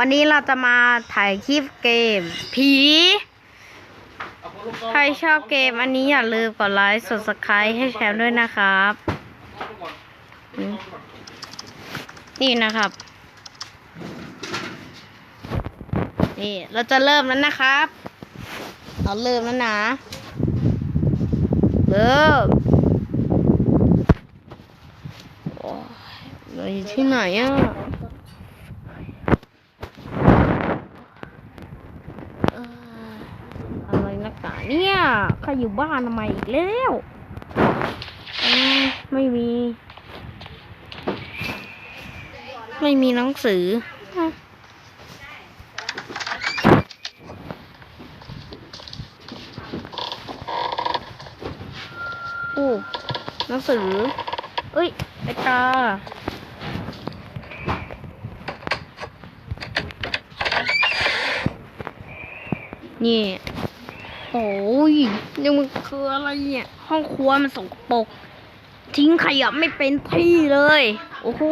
วันนี้เราจะมาถ่ายคลิปเกม ผี ใครชอบเกมอันนี้อย่าลืมกดไลค์ subscribe ให้แชมป์ด้วยนะครับ นี่นะครับ นี่เราจะเริ่มแล้วนะครับ เราเริ่มแล้วนะ เริ่มโอ้ยเราอยู่ที่ไหนอะ เอ่ออะไรนักหนาเนี่ยใครอยู่บ้านทำไมอีกแล้วอืมไม่มี ไม่มีหนังสืออะโอ้หนังสือ เอ้ยไอตานี่ โอ้ยยังมันคืออะไรเนี่ย ห้องครัวมันสกปรกทิ้งขยะไม่เป็นที่เลย โอ้โห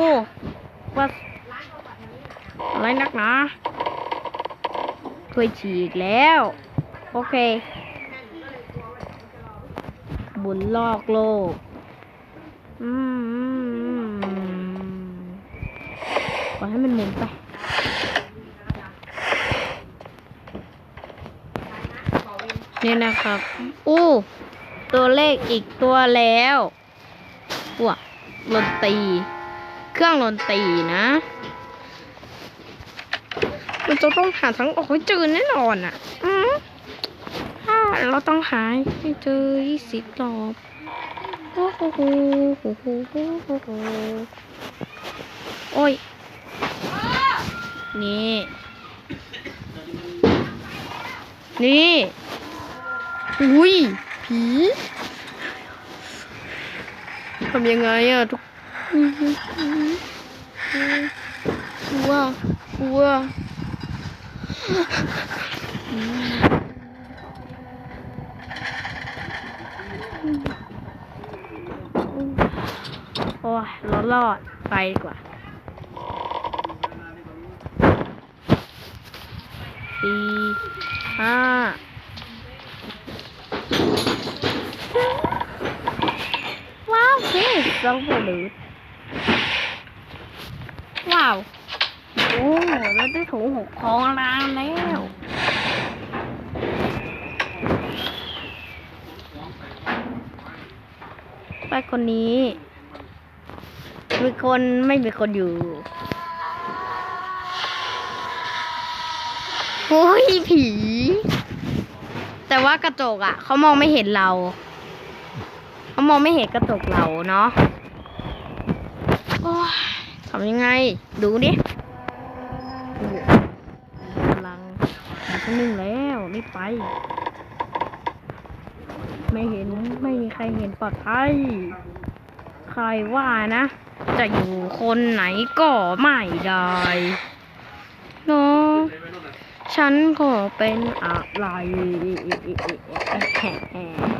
ว่าอะไรนักหนาเคยฉีกแล้ว โอเค บุญลอกโลก อืมอืมอืมปล่อยให้มันหมุนไป นี่นะครับ อู้ ตัวเลขอีกตัวแล้วว้าดนตี เครื่องดนตีนะ มันจะต้องหาทั้งออกให้เจอแน่นอนอะ อืมเราต้องหาให้เจอยี่สิบรอบโอ้โหโอ้โหโอ้โหโอ้โหโอ้ยนี่ นี่ อุ้ยผีทำยังไงอะทุกกลัวกลัวโอ้ยรอดไปดีกว่าสี่ห้า ว้าว เฮ้เราโหลืดว้าว โอ้เราได้ถุงหกของรางแล้วไปคนนี้ มีคนไม่มีคนอยู่โอ้ยผี แต่ว่ากระจกอะ เขามองไม่เห็นเรา เขามองไม่เห็นกระจกเราเนาะทำยังไง ดูดิโอ้โหกำลังอยู่ที่หนึ่งแล้วรีบไป ไม่เห็นไม่มีใครเห็นปลอดภัย ใครว่านะ จะอยู่คนไหนก็ไม่ได้เนาะฉันก็เป็นอะไรอืม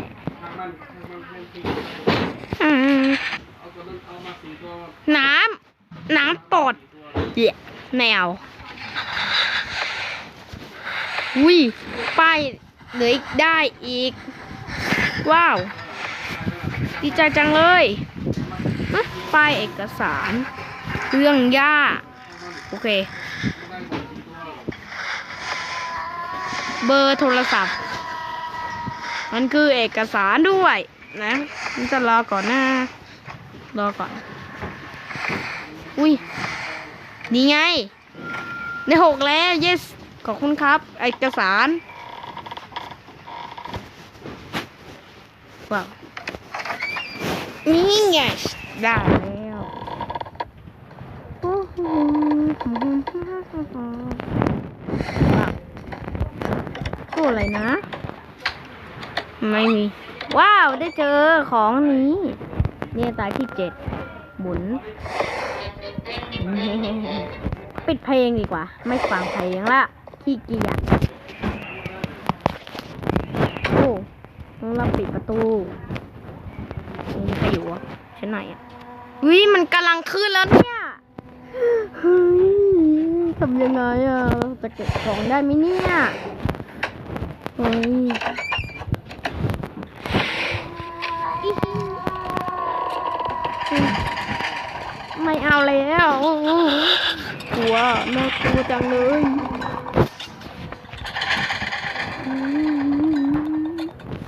น้ำ น้ำปอดเยแนวอุ้ยป้ายเหลืออีกได้อีก ว้าว ดีใจจังเลยป้ายเอกสาร เรื่องย่า โอเค เบอร์โทรศัพท์ มันคือเอกสารด้วย นะมันจะรอก่อนนะรอก่อน อุ้ยนี่ไง ในหกแล้ว yes ขอบคุณครับเอกสารว้าวนี่ไงได้แล้วโอ้โหว้าวอะไรนะ ไม่มี ว้าว ได้เจอของนี้เนี่ยตายที่เจ็ดหมุน ปิดเพลงดีกว่า ไม่ฟังเพลงละขี้เกียจโอ้ต้องเราปิดประตูมีใครอยู่วะชั้นไหนอะเฮ้ยมันกำลังขึ้นแล้วเนี่ยเฮ้ยทำยังไงอะจะเก็บของได้ไหมเนี่ยเฮ้ย ไม่เอาแล้วกลัวน่ากลัวจังเลย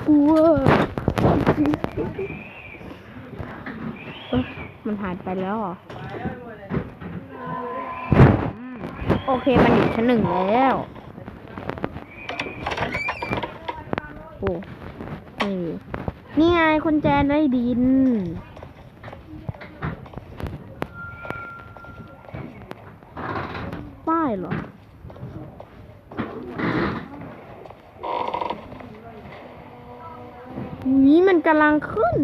กลัวมันหายไปแล้วเหรอโอเค มันอยู่ชั้นหนึ่งแล้วโอ้นี่นี่ไงคุณแจนได้ดิน ป้าย เหรอ นี่มันกำลังขึ้น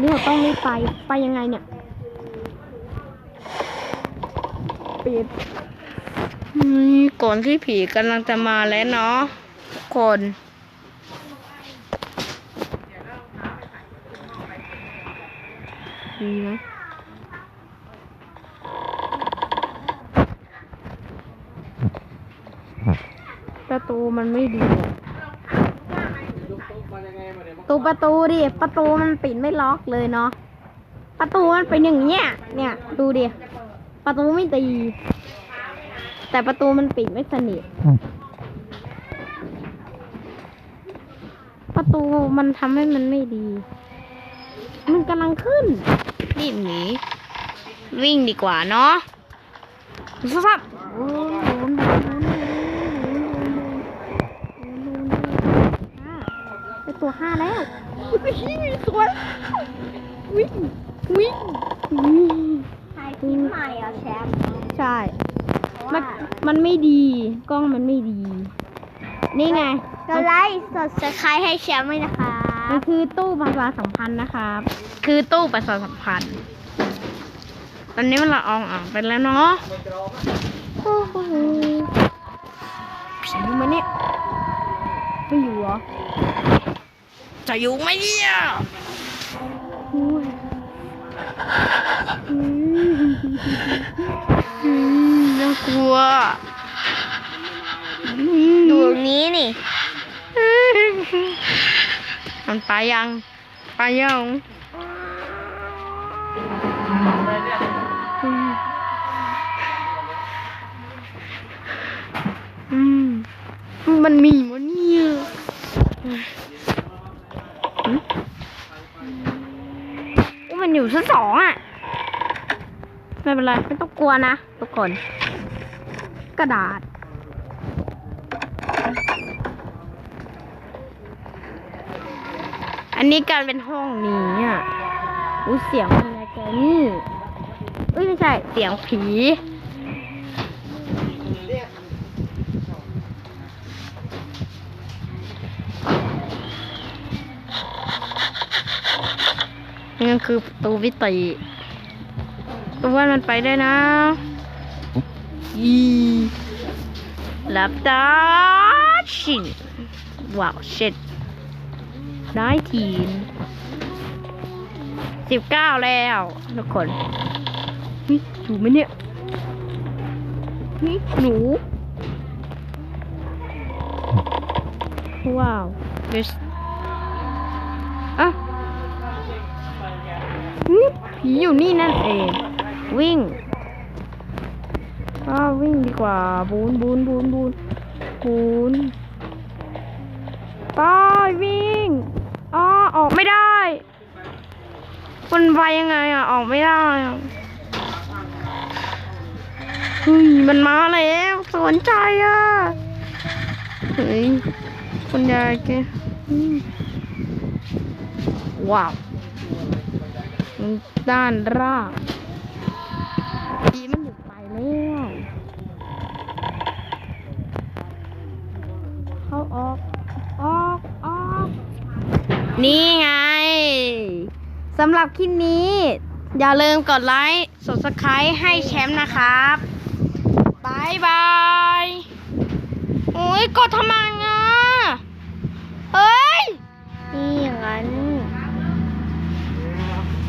นี่เราต้องรีบไป ไปยังไงเนี่ย ปิดนี่ก่อนที่ผีกำลังจะมาแล้วเนาะทุกคนดีไหม ประตูมันไม่ดีอะตูประตูดิ ประตูมันปิดไม่ล็อกเลยเนาะ ประตูมันเป็นอย่างเงี้ย เนี่ย ดูดิ ประตูไม่ตี แต่ประตูมันปิดไม่สนิท ประตูมันทำให้มันไม่ดี มันกำลังขึ้น รีบหนี วิ่งดีกว่าเนาะสับไป ตัวห้าแล้ว สวยวิ่งวิ่งวิ่งถ่ายคลิปใหม่เหรอะแชมป์ใช่ มันมันไม่ดี กล้องมันไม่ดี นี่ไงก็ไลค์สดสไครให้แชมป์ด้วยนะคะมันคือตู้ประชาสัมพันธ์นะครับ คือตู้ประชาสัมพันธ์ ตอนนี้มันละอองอ่างไปแล้วเนาะโอ้โหผีมาเนี่ยไม่อยู่เหรอ จะอยู่ไหมเนี่ยอุ้ยอืมอืมน่ากลัวอืมดูตรงนี้นี่มันไปยัง ไปยังอืมอืมมันมีมันเนี่ยอืมอุ๊ยมันอยู่ชั้นสองอะ ไม่เป็นไรไม่ต้องกลัวนะทุกคน กระดาษ อันนี้การเป็นห้องนี้อะอุ้ยเสียงอะไรกันนี่อุ้ยไม่ใช่เสียงผีนี่คือประตูวิติ ตัวว่ามันไปได้นะอีหลับตาชินว้าวเช็ดได้ทีนสิบเก้าแล้วทุกคนเฮ้ยอยู่ไหมเนี่ยเฮ้ยหนู ว้าวเดสอะเฮ้ยผีอยู่นี่นั่นเอง วิ่งอ้าววิ่งดีกว่า บูนบูนบูนบูนบูนไปวิ่งอ๋อออกไม่ได้มันไปยังไงอะ ออกไม่ได้เฮ้ยมันมาแล้วสนใจอะเฮ้ยคุณยายแกว้าวด้านรากอีมันหยุดไปแล้ว เข้าออก ออกออก นี่ไงสำหรับคลิปนี้ อย่าลืมกดไลค์ subscribe ให้แชมป์นะครับบายบายโอ้ยกดทำไมอะเฮ้ย